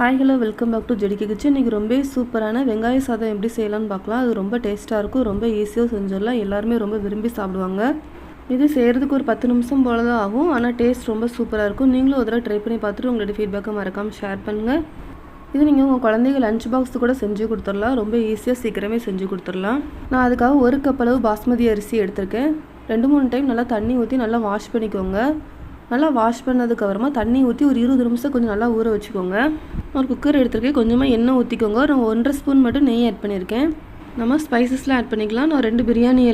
Hi hello welcome back to ஜெடிக்கு kitchen இன்றைக்கி ரொம்ப சூப்பரான வெங்காய சாதம் எப்படி செய்யலாம்னு பார்க்கலாம். அது ரொம்ப டேஸ்ட்டாக இருக்கும் ரொம்ப ஈஸியாக செஞ்சிடலாம். எல்லாருமே ரொம்ப விரும்பி சாப்பிடுவாங்க. இது செய்கிறதுக்கு ஒரு பத்து நிமிஷம் போல தான் ஆகும். ஆனால் டேஸ்ட் ரொம்ப சூப்பராக இருக்கும். நீங்களும் ஒரு தடவை ட்ரை பண்ணி பார்த்துட்டு உங்களோட ஃபீட்பேக்கை மறக்காமல் ஷேர் பண்ணுங்கள் இது நீங்கள் உங்கள் குழந்தைங்க லஞ்ச் பாக்ஸ் கூட செஞ்சு கொடுத்துடலாம். ரொம்ப ஈஸியாக சீக்கிரமே செஞ்சு கொடுத்துடலாம். நான் அதுக்காக ஒரு கப் அளவு பாஸ்மதி அரிசி எடுத்திருக்கேன். ரெண்டு மூணு டைம் நல்லா தண்ணி ஊற்றி நல்லா வாஷ் பண்ணிக்கோங்க. நல்லா வாஷ் பண்ணதுக்கப்புறமா தண்ணி ஊற்றி ஒரு இருபது நிமிஷம் கொஞ்சம் நல்லா ஊற வச்சுக்கோங்க. ஒரு குக்கர் எடுத்துருக்கேன். கொஞ்சமாக எண்ணெய் ஊற்றிக்கோங்க நான் ஒன்றரை ஸ்பூன் மட்டும் நெய் ஆட் பண்ணியிருக்கேன். நம்ம ஸ்பைசஸ்லாம் ஆட் பண்ணிக்கலாம். நான் ரெண்டு பிரியாணி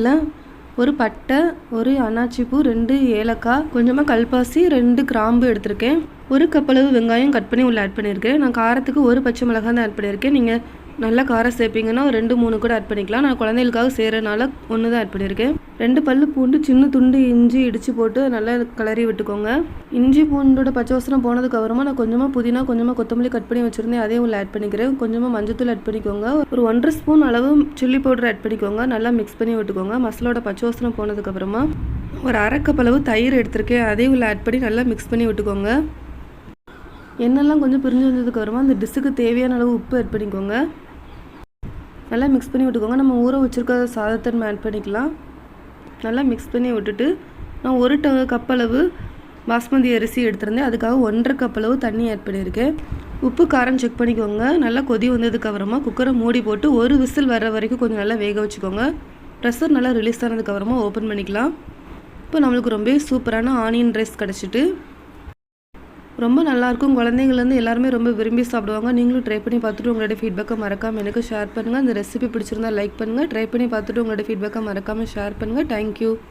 ஒரு பட்டை ஒரு அனாச்சிப்பூ ரெண்டு ஏலக்காய் கொஞ்சமாக கல்பாசி ரெண்டு கிராம்பு எடுத்திருக்கேன். ஒரு கப்பளவு வெங்காயம் கட் பண்ணி உள்ளே ஆட் பண்ணியிருக்கேன். நான் காரத்துக்கு ஒரு பச்சை மிளகாய் தான் ஆட் பண்ணியிருக்கேன். நீங்கள் நல்லா காரம் சேர்ப்பீங்கன்னா ஒரு ரெண்டு மூணு கூட ஆட் பண்ணிக்கலாம். நான் குழந்தைகளுக்காக செய்கிறனால ஒன்று தான் ஆட் பண்ணியிருக்கேன். ரெண்டு பல்லு பூண்டு சின்ன துண்டு இஞ்சி இடித்து போட்டு நல்லா கிளறி விட்டுக்கோங்க. இஞ்சி பூண்டோட பச்சை வசனம் போனதுக்கு அப்புறமா நான் கொஞ்சமாக புதினா கொஞ்சமாக கொத்தமல்லி கட் பண்ணி வச்சுருந்தேன். அதையும் உள்ள ஆட் பண்ணிக்கிறேன். கொஞ்சமாக மஞ்சத்தூள் ஆட் பண்ணிக்கோங்க. ஒரு ஒன்றரை ஸ்பூன் அளவு சில்லி பவுடர் ஆட் பண்ணிக்கோங்க. நல்லா மிக்ஸ் பண்ணி விட்டுக்கோங்க. மசாலோட பச்சை வசனம் போனதுக்கப்புறமா ஒரு அரைக்கப்பளவு தயிர் எடுத்திருக்கேன். அதையும் உள்ள ஆட் பண்ணி நல்லா மிக்ஸ் பண்ணி விட்டுக்கோங்க. எண்ணெய்லாம் கொஞ்சம் பிரிஞ்சு வந்ததுக்கு அப்புறமா அந்த டிஷ்ஷுக்கு தேவையான அளவு உப்பு ஆட் பண்ணிக்கோங்க. நல்லா மிக்ஸ் பண்ணி விட்டுக்கோங்க. நம்ம ஊற வச்சுருக்க சாதத்தை நம்ம ஆட் பண்ணிக்கலாம். நல்லா மிக்ஸ் பண்ணி விட்டுட்டு நான் ஒரு ட கப் அளவு பாஸ்மதி அரிசி எடுத்திருந்தேன். அதுக்காக ஒன்றரை கப் அளவு தண்ணி ஆட் பண்ணியிருக்கேன். உப்பு காரம் செக் பண்ணிக்கோங்க. நல்லா கொதி வந்ததுக்கு அப்புறமா குக்கரை மூடி போட்டு ஒரு விசில் வர்ற வரைக்கும் கொஞ்சம் நல்லா வேக வச்சுக்கோங்க. ப்ரெஷர் நல்லா ரிலீஸ் ஆனதுக்கப்புறமா ஓப்பன் பண்ணிக்கலாம். இப்போ நம்மளுக்கு ரொம்ப சூப்பரான ஆனியன் ரைஸ் கிடச்சிட்டு ரொம்ப நல்லாயிருக்கும். குழந்தைங்கள்லேருந்து எல்லாருமே ரொம்ப விரும்பி சாப்பிடுவாங்க. நீங்களும் ட்ரை பண்ணி பார்த்துட்டு உங்களோட ஃபீட்பேக்கை மறக்காமல் எனக்கு ஷேர் பண்ணுங்கள் அந்த ரெசிபி பிடிச்சிருந்தா லைக் பண்ணுங்கள் ட்ரை பண்ணி பார்த்துட்டு உங்களோட ஃபீட்பேக்கை மறக்காமல் ஷேர் பண்ணுங்கள் தேங்க்யூ